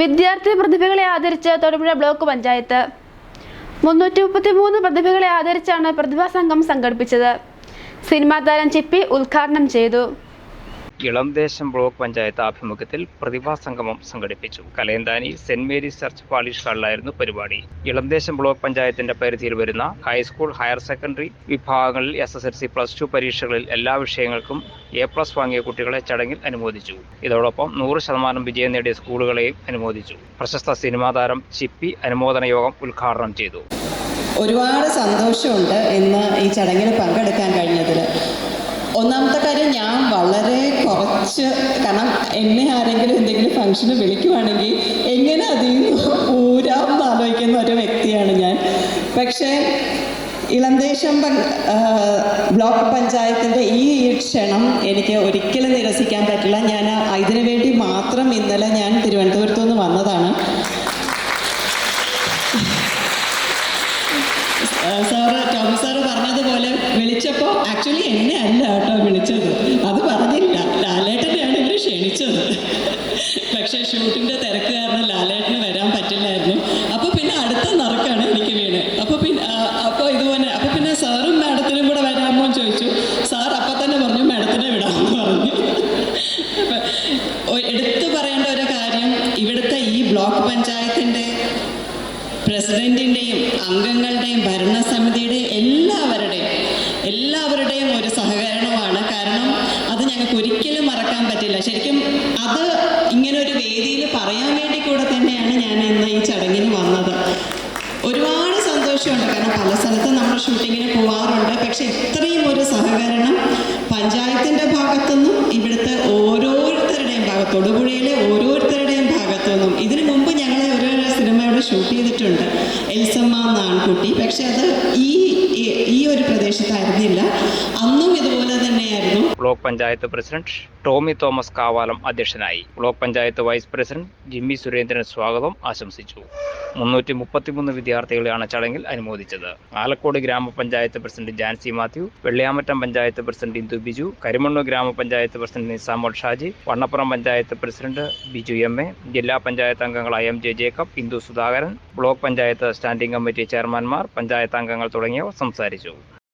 വിദ്യാർത്ഥി പ്രതിഭകളെ ആദരിച്ച് തൊടുപുഴ ബ്ലോക്ക് പഞ്ചായത്ത്. മുന്നൂറ്റി മുപ്പത്തി മൂന്ന് പ്രതിഭകളെ ആദരിച്ചാണ് പ്രതിഭാ സംഘം സംഘടിപ്പിച്ചത്. സിനിമാ താരം ചിപ്പി ഉദ്ഘാടനം ചെയ്തു. ഇളംദേശം ബ്ലോക്ക് പഞ്ചായത്ത് ആഭിമുഖ്യത്തിൽ പ്രതിഭാ സംഗമം സംഘടിപ്പിച്ചു. Kalayanthani saint Mary's church parish ഹാളിലായിരുന്നു പരിപാടി. ഇളംദേശം ബ്ലോക്ക് പഞ്ചായത്തിന്റെ പരിധിയിൽ വരുന്ന ഹൈസ്കൂൾ ഹയർ സെക്കൻഡറി വിഭാഗങ്ങളിൽ S S L C plus two പരീക്ഷകളിൽ എല്ലാ വിഷയങ്ങൾക്കും എ പ്ലസ് വാങ്ങിയ കുട്ടികളെ ചടങ്ങിൽ അനുമോദിച്ചു. ഇതോടൊപ്പം നൂറ് ശതമാനം വിജയം നേടിയ സ്കൂളുകളെയും അനുമോദിച്ചു. പ്രശസ്ത സിനിമാ താരം ചിപ്പി അനുമോദന യോഗം ഉദ്ഘാടനം ചെയ്തു. ഒരുപാട് സന്തോഷമുണ്ട് ഇന്ന് ഈ ചടങ്ങിൽ പങ്കെടുക്കാൻ കഴിഞ്ഞതിൽ. ഒന്നാമത്തെ കാര്യം ഞാൻ വളരെ കുറച്ച് കാരണം എന്നെ ആരെങ്കിലും എന്തെങ്കിലും ഫംഗ്ഷന് വിളിക്കുവാണെങ്കിൽ എങ്ങനെ അതിൽ നിന്ന് ഊരാമെന്ന് ആലോചിക്കുന്ന ഒരു വ്യക്തിയാണ് ഞാൻ. പക്ഷേ ഇളന്തേശം ബ്ലോക്ക് പഞ്ചായത്തിന്റെ ഈ ക്ഷണം എനിക്ക് ഒരിക്കലും നിരസിക്കാൻ പറ്റില്ല. ഞാൻ ഇതിനു വേണ്ടി മാത്രം ഇന്നലെ ഞാൻ തിരുവനന്തപുരത്തു നിന്ന് വന്നതാണ്. സാറ് ടോം സാറ് പറഞ്ഞതുപോലെ വിളിച്ചപ്പോൾ ആക്ച്വലി എന്നെ അല്ല കേട്ടോ വിളിച്ചത്. ക്ഷണിച്ചത് പക്ഷേ ഷൂട്ടിന്റെ തിരക്ക് കാരണം ലാലേട്ടന് വരാൻ പറ്റില്ലായിരുന്നു. അപ്പോൾ പിന്നെ അടുത്ത നറുക്കാണ് എനിക്ക് വീണ്. അപ്പോൾ പിന്നെ അപ്പോൾ ഇതുപോലെ അപ്പോൾ പിന്നെ സാറും മാഡത്തിനും കൂടെ വരാമോ എന്ന് ചോദിച്ചു. സാർ അപ്പം തന്നെ പറഞ്ഞു മാഡത്തിനെ വിടാമെന്ന് പറഞ്ഞു. എടുത്തു പറയേണ്ട ഒരു കാര്യം ഇവിടുത്തെ ഈ ബ്ലോക്ക് പഞ്ചായത്തിന്റെ പ്രസിഡന്റിന്റെയും അംഗങ്ങളുടെയും ഭരണസമിതിയുടെയും എല്ലാവരുടെയും എല്ലാവരുടെയും ഒരു സഹകരണമാണ് കാരണം അത് ഞങ്ങൾക്ക് ഒരിക്കലും മറക്കാൻ പറ്റില്ല ശരിക്കും അത് ഇങ്ങനെ ഒരു വേദിയിൽ പറയാൻ വേണ്ടി കൂടെ തന്നെയാണ് ഞാൻ ഇന്ന് ഈ ചടങ്ങിന് വന്നത്. ഒരുപാട് സന്തോഷമുണ്ട്. കാരണം പല സ്ഥലത്തും നമ്മൾ ഷൂട്ടിങ്ങിന് പോവാറുണ്ട്. പക്ഷെ ഇത്രയും ഒരു സഹകരണം പഞ്ചായത്തിന്റെ ഭാഗത്തുനിന്നും ഇവിടുത്തെ ഓരോരുത്തരുടെയും ഭാഗത്ത് തൊടുപുഴയിലെ ഓരോരുത്തരുടെയും ഭാഗത്തുനിന്നും ഇതിനു മുമ്പ് ഞങ്ങൾ ഒരു സിനിമയുടെ ഷൂട്ട് ചെയ്തിട്ടുണ്ട്. എൽസമ്മ എന്ന ആൺകുട്ടി പക്ഷെ അത് ഈ ഈ- ഒരു പ്രദേശത്തായിരുന്നില്ല. ബ്ലോക്ക് പഞ്ചായത്ത് പ്രസിഡന്റ് ടോമി തോമസ് കാവാലം അധ്യക്ഷനായി. Block panchayat vice president Jimmy Surendran സ്വാഗതം ആശംസിച്ചു. മുന്നൂറ്റി മുപ്പത്തിമൂന്ന് വിദ്യാർത്ഥികളെയാണ് ചടങ്ങിൽ അനുമോദിച്ചത്. Alakode grama panchayat president Jancy Mathew Velliyamattom panchayat president Indu Biju Karimannoor grama panchayat president Nisamol Shaji Vannappuram panchayat president Biju M A ജില്ലാ പഞ്ചായത്ത് അംഗങ്ങളായ M J Jacob Indu Sudhakaran block panchayat standing committee ചെയർമാൻമാർ panchayat അംഗങ്ങൾ തുടങ്ങിയവർ സംസാരിച്ചു.